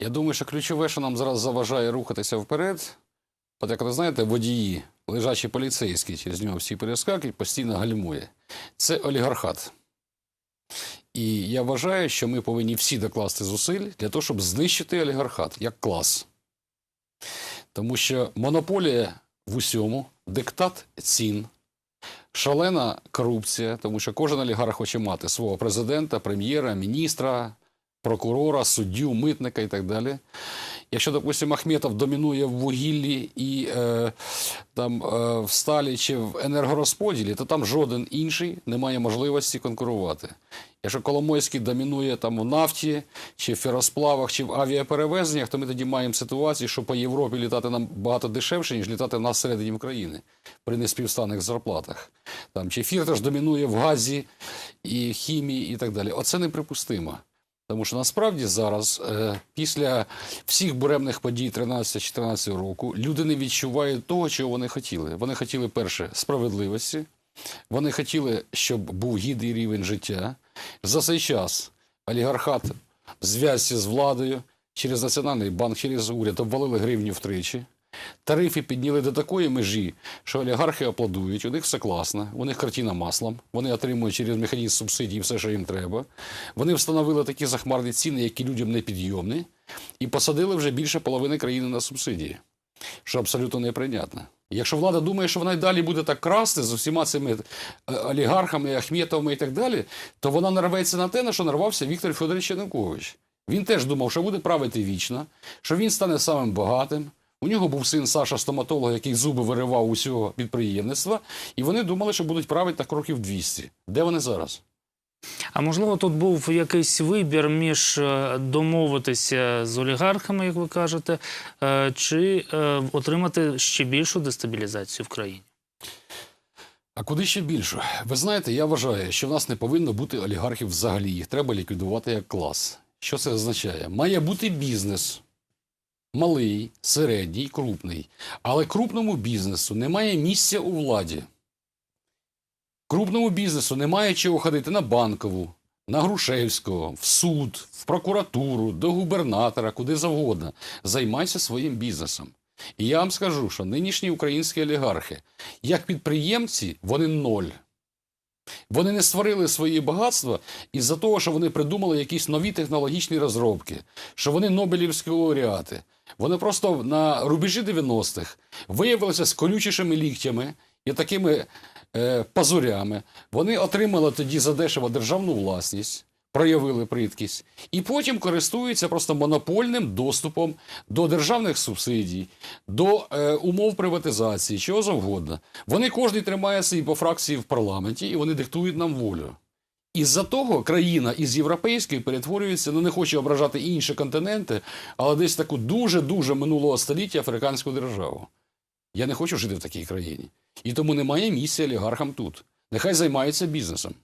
Я думаю, що ключове, що нам зараз заважає рухатися вперед, от як ви знаєте, водії, лежачі поліцейські, через нього всі перескакують, постійно гальмує. Це олігархат. І я вважаю, що ми повинні всі докласти зусиль для того, щоб знищити олігархат як клас. Тому що монополія в усьому, диктат цін, шалена корупція, тому що кожен олігарх хоче мати свого президента, прем'єра, міністра, прокурора, суддю, митника і так далі. Якщо, допустимо, Ахметов домінує в вугіллі і е, там, е, в сталі чи в енергорозподілі, то там жоден інший не має можливості конкурувати. Якщо Коломойський домінує там в нафті, чи в феросплавах, чи в авіаперевезеннях, то ми тоді маємо ситуацію, що по Європі літати нам багато дешевше, ніж літати в нас всередині України при неспівстанних зарплатах. Там, чи Фірташ домінує в газі і хімії і так далі. Оце неприпустимо. Тому що насправді зараз, е, після всіх буремних подій 13-14 року, люди не відчувають того, чого вони хотіли. Вони хотіли, перше, справедливості, вони хотіли, щоб був гідний рівень життя. За цей час олігархат в зв'язці з владою через Національний банк, через уряд обвалили гривню втричі. Тарифи підняли до такої межі, що олігархи аплодують, у них все класно, у них картина маслом, вони отримують через механізм субсидій все, що їм треба. Вони встановили такі захмарні ціни, які людям не підйомні, і посадили вже більше половини країни на субсидії, що абсолютно неприйнятно. Якщо влада думає, що вона й далі буде так красти з усіма цими е, олігархами, Ахметовими і так далі, то вона нарветься на те, на що нарвався Віктор Федорович Янукович. Він теж думав, що буде правити вічно, що він стане самим багатим. У нього був син Саша стоматолог, який зуби виривав усього підприємництва, і вони думали, що будуть правити так років 200. Де вони зараз? А можливо, тут був якийсь вибір між е, домовитися з олігархами, як ви кажете, е, чи е, отримати ще більшу дестабілізацію в країні? А куди ще більше? Ви знаєте, я вважаю, що в нас не повинно бути олігархів взагалі. Їх треба ліквідувати як клас. Що це означає? Має бути бізнес. Малий, середній, крупний. Але крупному бізнесу немає місця у владі. Крупному бізнесу немає чого ходити на банкову, на Грушевського, в суд, в прокуратуру, до губернатора, куди завгодно. Займайся своїм бізнесом. І я вам скажу, що нинішні українські олігархи, як підприємці, вони ноль. Вони не створили свої багатства із-за того, що вони придумали якісь нові технологічні розробки, що вони Нобелівські лауреати. Вони просто на рубежі 90-х виявилися з колючішими ліктями і такими е, пазурями. Вони отримали тоді задешево державну власність, проявили придкість, і потім користуються просто монопольним доступом до державних субсидій, до е, умов приватизації, чого завгодно. Вони кожен тримає свій по фракції в парламенті, і вони диктують нам волю. Із-за того країна із європейської перетворюється, ну не хочу ображати інші континенти, але десь таку дуже-дуже минулого століття африканську державу. Я не хочу жити в такій країні. І тому немає місця олігархам тут. Нехай займаються бізнесом.